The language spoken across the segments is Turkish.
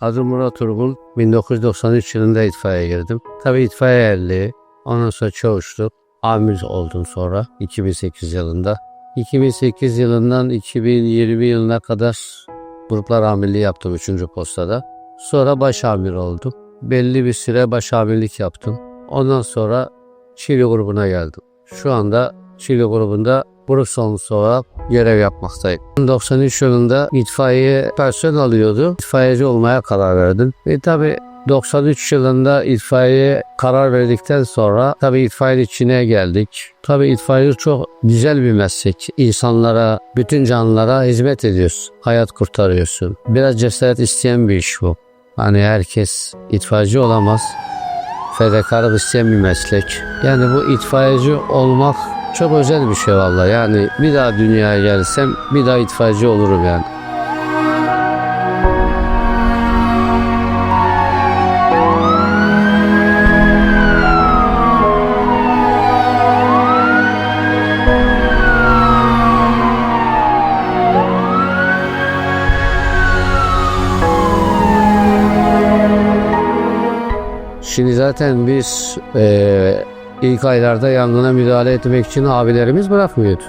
Adım Murat Urgun. 1993 yılında itfaiyeye girdim. Tabii itfaiye erliği. Ondan sonra çavuşluk. Amir oldum sonra 2008 yılında. 2008 yılından 2020 yılına kadar gruplar amirliği yaptım 3. postada. Sonra baş amir oldum. Belli bir süre baş amirlik yaptım. Ondan sonra Çiğli grubuna geldim. Şu anda Çiğli grubunda grup sorumlusu olarak görev yapmaktayım. 93 yılında itfaiye personel alıyordu. İtfaiyeci olmaya karar verdim. Ve tabi 93 yılında itfaiye karar verdikten sonra tabi itfaiye içine geldik. Tabi itfaiye çok güzel bir meslek. İnsanlara, bütün canlılara hizmet ediyorsun. Hayat kurtarıyorsun. Biraz cesaret isteyen bir iş bu. Hani herkes itfaiyeci olamaz. Fedakarlık isteyen bir meslek. Yani bu itfaiyeci olmak çok özel bir şey valla. Yani bir daha dünyaya gelsem bir daha itfaiyeci olurum yani. Şimdi zaten biz eee, ilk aylarda yangına müdahale etmek için abilerimiz bırakmıyordu.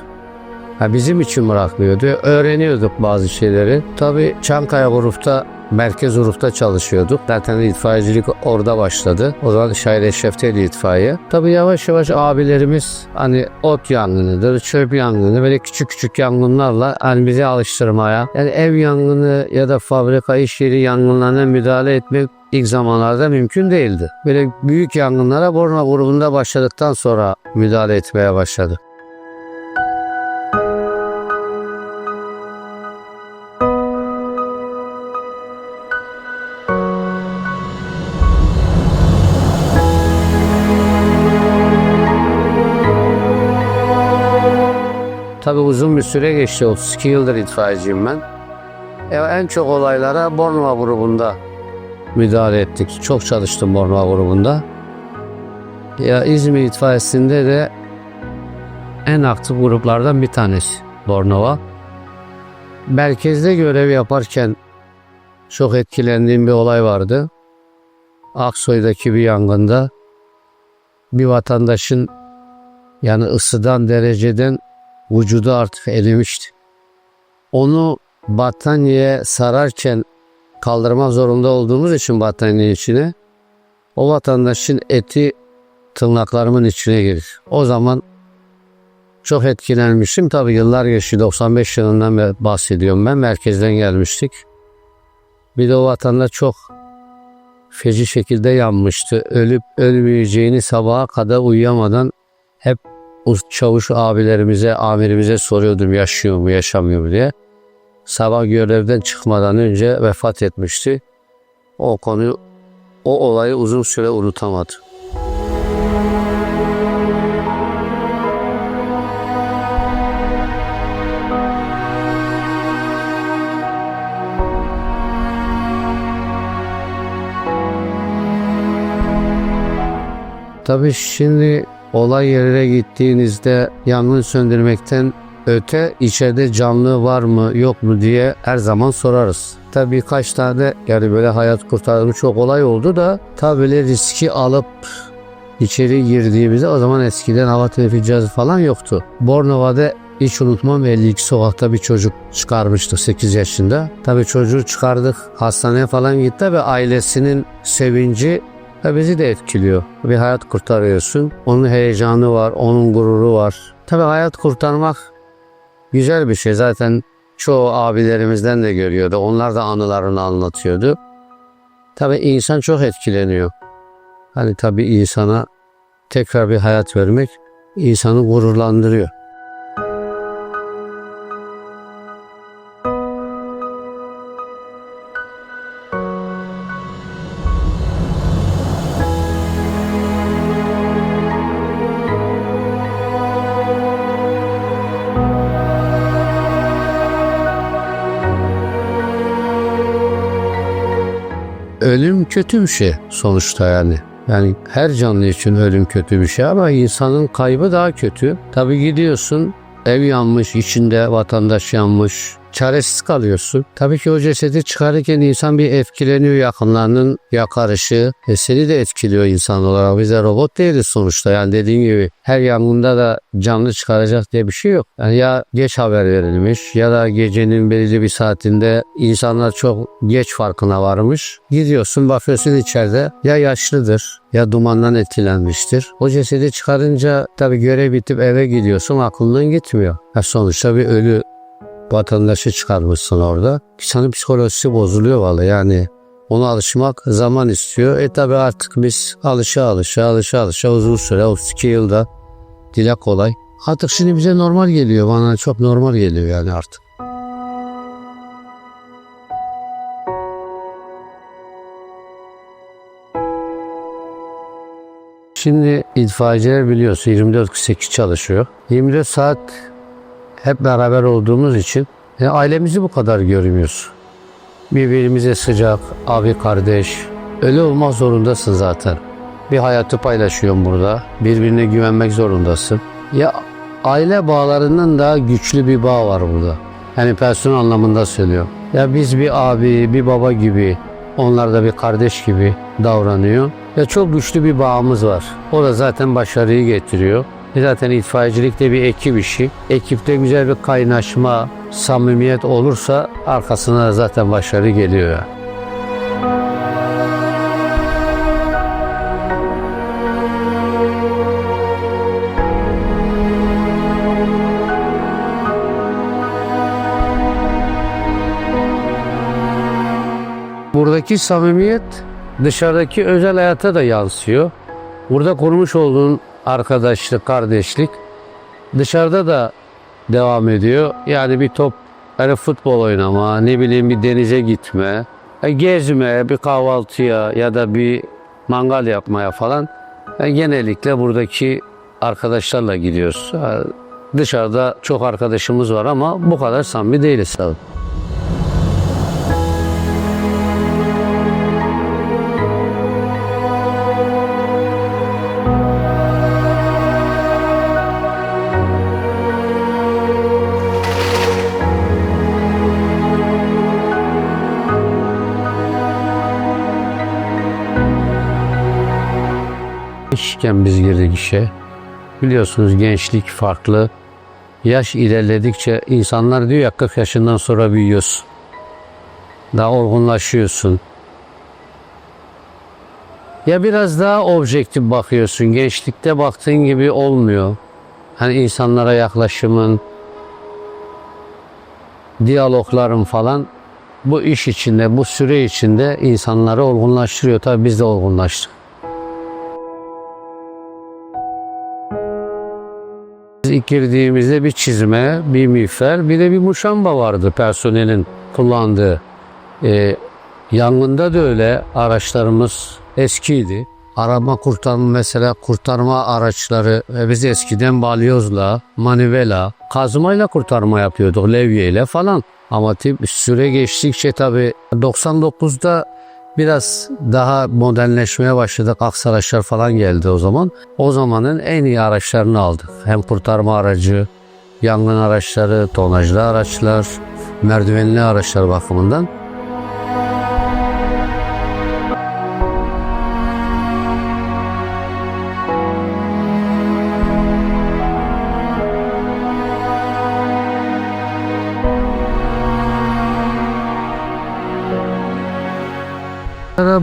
Ha, bizim için bırakmıyordu. Öğreniyorduk bazı şeyleri. Tabii Çankaya grupta merkez grupta çalışıyorduk. Zaten itfaiyecilik orada başladı. O zaman Şair Eşref'teydi itfaiye. Tabii yavaş yavaş abilerimiz hani ot yangınıdır, çöp yangını böyle küçük küçük yangınlarla hani bizi alıştırmaya. Yani ev yangını ya da fabrika iş yeri yangınlarına müdahale etmek ilk zamanlarda mümkün değildi. Böyle büyük yangınlara Borna grubunda başladıktan sonra müdahale etmeye başladı. Tabii uzun bir süre geçti. 32 yıldır itfaiyeciyim ben. E, en çok olaylara Bornova grubunda müdahale ettik. Çok çalıştım Bornova grubunda. Ya İzmir itfaiyesinde de en aktif gruplardan bir tanesi Bornova. Merkezde görev yaparken çok etkilendiğim bir olay vardı. Aksoy'daki bir yangında bir vatandaşın yani ısıdan dereceden vücudu artık erimişti. Onu battaniyeye sararken kaldırma zorunda olduğumuz için battaniye içine o vatandaşın eti tırnaklarımın içine girir. O zaman çok etkilenmiştim. Tabii yıllar geçti. 95 yılından bahsediyorum ben. Merkezden gelmiştik. Bir de o vatandaş çok feci şekilde yanmıştı. Ölüp ölmeyeceğini sabaha kadar uyuyamadan hep çavuş abilerimize, amirimize soruyordum yaşıyor mu, yaşamıyor mu diye. Sabah görevden çıkmadan önce vefat etmişti. O konuyu, o olayı uzun süre unutamadı. Tabii şimdi olay yerine gittiğinizde yangın söndürmekten öte içeride canlı var mı yok mu diye her zaman sorarız. Tabii birkaç tane yani böyle hayat kurtardığım çok olay oldu da tabii böyle riski alıp içeri girdiğimizde o zaman eskiden hava telafi cihazı falan yoktu. Bornova'da hiç unutmam 52 sokakta bir çocuk çıkarmıştık 8 yaşında. Tabii çocuğu çıkardık hastaneye falan gitti ve ailesinin sevinci ve bizi de etkiliyor. Bir hayat kurtarıyorsun. Onun heyecanı var, onun gururu var. Tabii hayat kurtarmak güzel bir şey. Zaten çoğu abilerimizden de görüyordu. Onlar da anılarını anlatıyordu. Tabii insan çok etkileniyor. Hani tabii insana tekrar bir hayat vermek insanı gururlandırıyor. Kötü bir şey sonuçta yani. Yani her canlı için ölüm kötü bir şey ama insanın kaybı daha kötü. Tabii gidiyorsun ev yanmış, içinde vatandaş yanmış. Çaresiz kalıyorsun. Tabii ki o cesedi çıkarırken insan bir etkileniyor yakınlarının yakarışı. E seni de etkiliyor insan olarak. Biz de robot değiliz sonuçta. Yani dediğim gibi her yangında da canlı çıkaracak diye bir şey yok. Yani ya geç haber verilmiş ya da gecenin belirli bir saatinde insanlar çok geç farkına varmış. Gidiyorsun bakıyorsun içeride ya yaşlıdır ya dumandan etkilenmiştir. O cesedi çıkarınca tabii görev bitip eve gidiyorsun aklından gitmiyor. Ya sonuçta bir ölü vatandaşı çıkarmışsın orada. İnsanın psikolojisi bozuluyor vallahi yani. Ona alışmak zaman istiyor. E tabi artık biz alışa alışa alışa alışa uzun süre 32 yılda dile kolay. Artık şimdi bize normal geliyor bana çok normal geliyor yani artık. Şimdi itfaiyeciler biliyorsun 24-48 çalışıyor. 24 saat hep beraber olduğumuz için e, ailemizi bu kadar görmüyoruz. Birbirimize sıcak, abi kardeş. Öyle olmak zorundasın zaten. Bir hayatı paylaşıyorsun burada. Birbirine güvenmek zorundasın. Ya aile bağlarından daha güçlü bir bağ var burada. Yani personel anlamında söylüyorum. Ya biz bir abi, bir baba gibi, onlar da bir kardeş gibi davranıyor. Ya çok güçlü bir bağımız var. O da zaten başarıyı getiriyor. Zaten itfaiyecilik de bir ekip işi. Ekipte güzel bir kaynaşma, samimiyet olursa arkasına zaten başarı geliyor. Buradaki samimiyet dışarıdaki özel hayata da yansıyor. Burada kurmuş olduğun arkadaşlık, kardeşlik dışarıda da devam ediyor. Yani bir top, hani futbol oynama, ne bileyim bir denize gitme, e, gezme, bir kahvaltıya ya da bir mangal yapmaya falan. E, genellikle buradaki arkadaşlarla gidiyoruz. E, Dışarıda çok arkadaşımız var ama bu kadar samimi değiliz tabii. İşken biz girdik işe. Biliyorsunuz gençlik farklı. Yaş ilerledikçe insanlar diyor ya 40 yaşından sonra büyüyorsun. Daha olgunlaşıyorsun. Ya biraz daha objektif bakıyorsun. Gençlikte baktığın gibi olmuyor. Hani insanlara yaklaşımın, diyalogların falan bu iş içinde, bu süre içinde insanları olgunlaştırıyor. Tabii biz de olgunlaştık. İlk girdiğimizde bir çizme, bir miğfer, bir de bir muşamba vardı personelin kullandığı. Ee, yangında da öyle araçlarımız eskiydi. Arama kurtarma mesela kurtarma araçları e, biz eskiden balyozla, manivela, kazmayla kurtarma yapıyorduk levyeyle falan. Ama tip süre geçtikçe tabii 99'da biraz daha modernleşmeye başladık. Aks araçlar falan geldi o zaman. O zamanın en iyi araçlarını aldık. Hem kurtarma aracı, yangın araçları, tonajlı araçlar, merdivenli araçlar bakımından.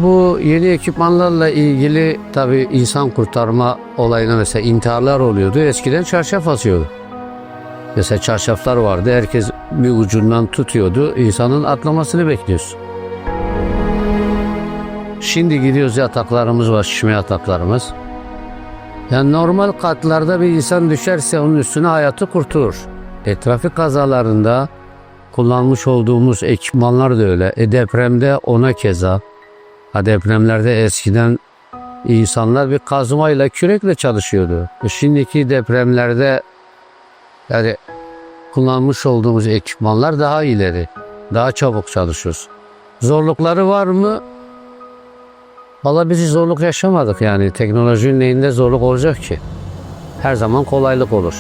Bu yeni ekipmanlarla ilgili tabii insan kurtarma olayına mesela intiharlar oluyordu. Eskiden çarşaf asıyordu. Mesela çarşaflar vardı. Herkes bir ucundan tutuyordu. İnsanın atlamasını bekliyorsun. Şimdi gidiyoruz yataklarımız var, şişme yataklarımız. Yani normal katlarda bir insan düşerse onun üstüne hayatı kurtulur. E, trafik kazalarında kullanmış olduğumuz ekipmanlar da öyle. E, depremde ona keza. Ha depremlerde eskiden insanlar bir kazmayla, kürekle çalışıyordu. E Şimdiki depremlerde yani kullanmış olduğumuz ekipmanlar daha ileri, daha çabuk çalışıyoruz. Zorlukları var mı? Valla biz zorluk yaşamadık yani. Teknolojinin neyinde zorluk olacak ki? Her zaman kolaylık olur.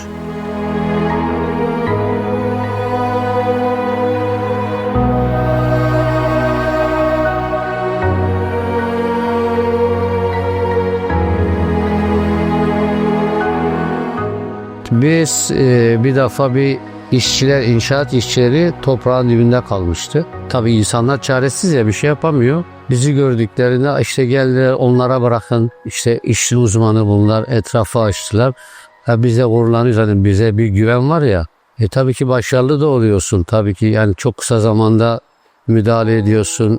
Biz e, bir defa bir işçiler, inşaat işçileri toprağın dibinde kalmıştı. Tabii insanlar çaresiz ya bir şey yapamıyor. Bizi gördüklerinde işte geldiler onlara bırakın işte işçi uzmanı bunlar etrafa açtılar. Ha bize gururlanıyor hani bize bir güven var ya. E tabii ki başarılı da oluyorsun tabii ki yani çok kısa zamanda müdahale ediyorsun.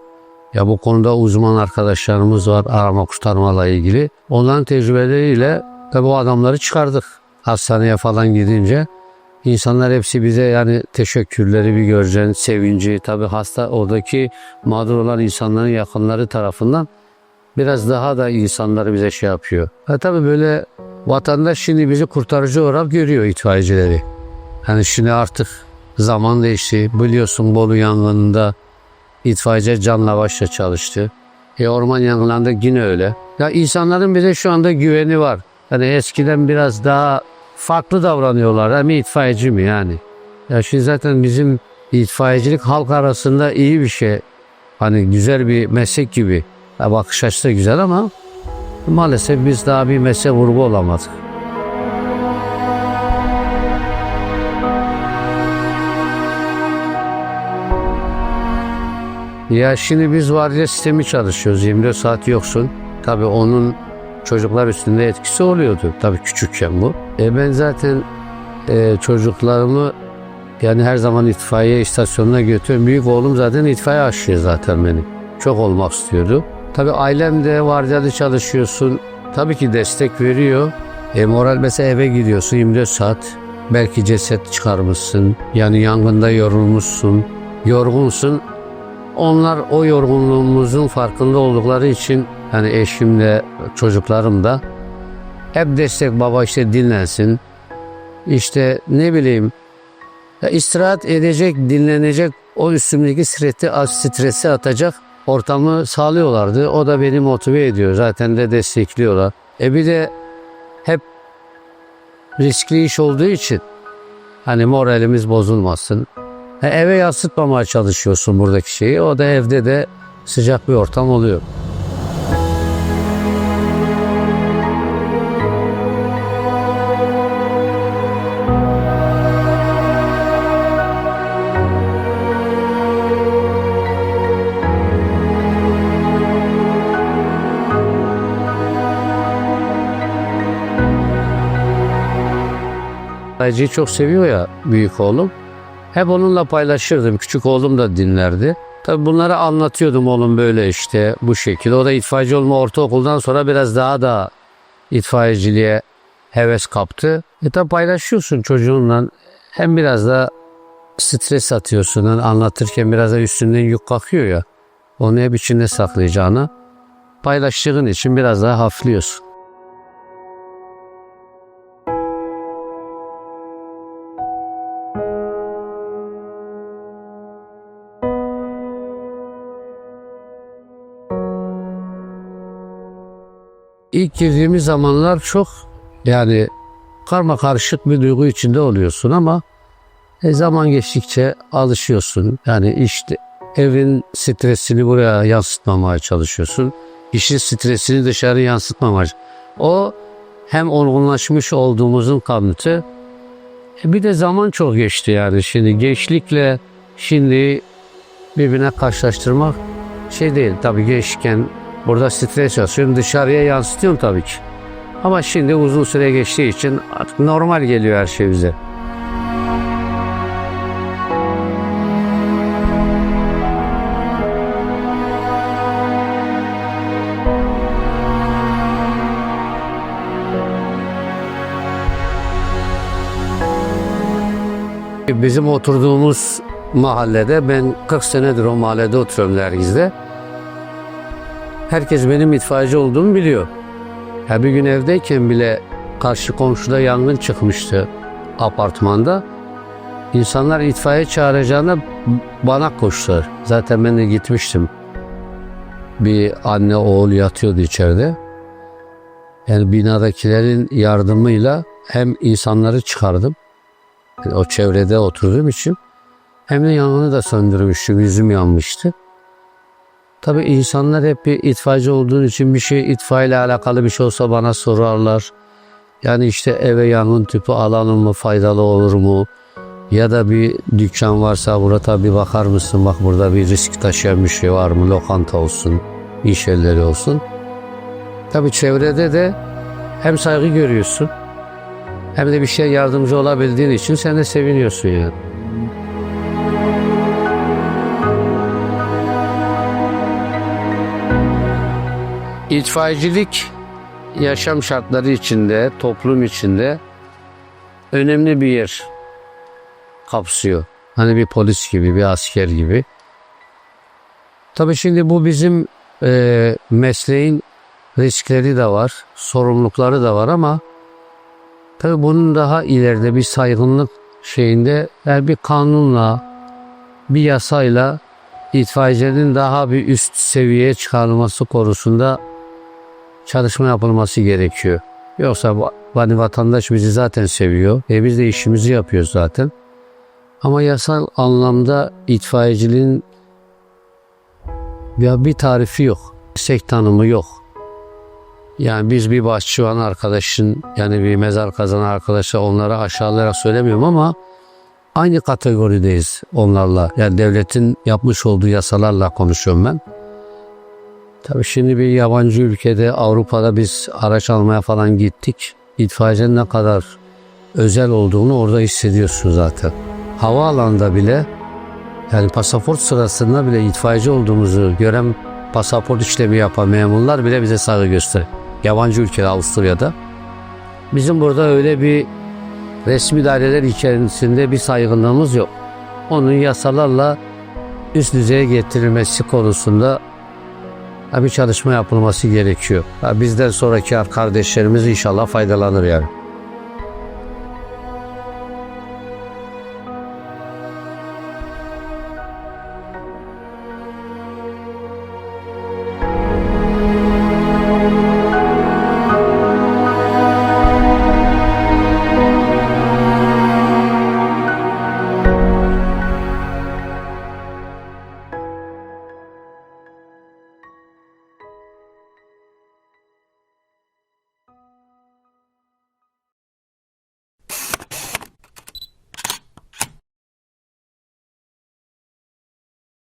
Ya bu konuda uzman arkadaşlarımız var arama kurtarmayla ilgili. Onların tecrübeleriyle tabii o adamları çıkardık. Hastaneye falan gidince İnsanlar hepsi bize yani teşekkürleri bir göreceksin, sevinci. Tabii hasta oradaki mağdur olan insanların yakınları tarafından biraz daha da insanları bize şey yapıyor. Ha, tabii böyle vatandaş şimdi bizi kurtarıcı olarak görüyor itfaiyecileri. Hani şimdi artık zaman değişti. Biliyorsun Bolu yangınında itfaiyeci canla başla çalıştı. E orman yangınlarında yine öyle. Ya insanların bize şu anda güveni var. Hani eskiden biraz daha farklı davranıyorlar. Hem itfaiyeci mi yani? Ya şimdi zaten bizim itfaiyecilik halk arasında iyi bir şey. Hani güzel bir meslek gibi. Ya bakış açısı da güzel ama maalesef biz daha bir meslek grubu olamadık. Ya şimdi biz vardiya sistemi çalışıyoruz. 24 saat yoksun. Tabii onun çocuklar üstünde etkisi oluyordu. Tabii küçükken bu. E ben zaten e, çocuklarımı yani her zaman itfaiye istasyonuna götürüyorum. Büyük oğlum zaten itfaiye aşıyor zaten beni. Çok olmak istiyordu. Tabii ailem de vardiyada çalışıyorsun. Tabii ki destek veriyor. E, moral mesela eve gidiyorsun 24 saat. Belki ceset çıkarmışsın. Yani yangında yorulmuşsun. Yorgunsun. Onlar o yorgunluğumuzun farkında oldukları için hani eşim de çocuklarım da hep destek baba işte dinlensin. İşte ne bileyim ya istirahat edecek, dinlenecek o üstümdeki stresi, stresi atacak ortamı sağlıyorlardı. O da beni motive ediyor. Zaten de destekliyorlar. E bir de hep riskli iş olduğu için hani moralimiz bozulmasın. Ha, eve yansıtmamaya çalışıyorsun buradaki şeyi. O da evde de sıcak bir ortam oluyor. Acıyı çok seviyor ya büyük oğlum. Hep onunla paylaşırdım. Küçük oğlum da dinlerdi. Tabii bunları anlatıyordum oğlum böyle işte bu şekilde. O da itfaiyeci olma ortaokuldan sonra biraz daha da itfaiyeciliğe heves kaptı. E tabii paylaşıyorsun çocuğunla. Hem biraz da stres atıyorsun. Yani anlatırken biraz da üstünden yük kalkıyor ya. Onu hep içinde saklayacağını paylaştığın için biraz daha hafifliyorsun. İlk girdiğimiz zamanlar çok yani karma karışık bir duygu içinde oluyorsun ama e, zaman geçtikçe alışıyorsun. Yani işte evin stresini buraya yansıtmamaya çalışıyorsun. İşin stresini dışarı yansıtmamaya. O hem olgunlaşmış olduğumuzun kanıtı. E, bir de zaman çok geçti yani şimdi gençlikle şimdi birbirine karşılaştırmak şey değil. Tabii gençken Burada stres yaşıyorum. Dışarıya yansıtıyorum tabii ki. Ama şimdi uzun süre geçtiği için artık normal geliyor her şey bize. Bizim oturduğumuz mahallede ben 40 senedir o mahallede oturuyorum Nergiz'de. Herkes benim itfaiyeci olduğumu biliyor. Ya bir gün evdeyken bile karşı komşuda yangın çıkmıştı apartmanda. İnsanlar itfaiye çağıracağına bana koştular. Zaten ben de gitmiştim. Bir anne oğul yatıyordu içeride. Yani binadakilerin yardımıyla hem insanları çıkardım. Yani o çevrede oturduğum için hem de yangını da söndürmüştüm. Yüzüm yanmıştı. Tabii insanlar hep bir itfaiyeci olduğun için bir şey itfaiye ile alakalı bir şey olsa bana sorarlar. Yani işte eve yangın tüpü alalım mı faydalı olur mu? Ya da bir dükkan varsa burada bir bakar mısın? Bak burada bir risk taşıyan bir şey var mı? Lokanta olsun, iş yerleri olsun. Tabii çevrede de hem saygı görüyorsun hem de bir şey yardımcı olabildiğin için sen de seviniyorsun yani. İtfaiyecilik yaşam şartları içinde, toplum içinde önemli bir yer kapsıyor. Hani bir polis gibi, bir asker gibi. Tabii şimdi bu bizim e, mesleğin riskleri de var, sorumlulukları da var ama tabii bunun daha ileride bir saygınlık şeyinde eğer bir kanunla, bir yasayla itfaiyecinin daha bir üst seviyeye çıkarılması konusunda çalışma yapılması gerekiyor. Yoksa hani vatandaş bizi zaten seviyor. E biz de işimizi yapıyoruz zaten. Ama yasal anlamda itfaiyeciliğin ya bir tarifi yok. Meslek tanımı yok. Yani biz bir bahçıvan arkadaşın yani bir mezar kazanan arkadaşa onlara aşağılayarak söylemiyorum ama aynı kategorideyiz onlarla. Yani devletin yapmış olduğu yasalarla konuşuyorum ben. Tabii şimdi bir yabancı ülkede Avrupa'da biz araç almaya falan gittik. İtfaiyecinin ne kadar özel olduğunu orada hissediyorsun zaten. Havaalanında bile yani pasaport sırasında bile itfaiyeci olduğumuzu gören pasaport işlemi yapan memurlar bile bize saygı gösterir. Yabancı ülkede Avusturya'da. Bizim burada öyle bir resmi daireler içerisinde bir saygınlığımız yok. Onun yasalarla üst düzeye getirilmesi konusunda bir çalışma yapılması gerekiyor. Bizden sonraki kardeşlerimiz inşallah faydalanır yani.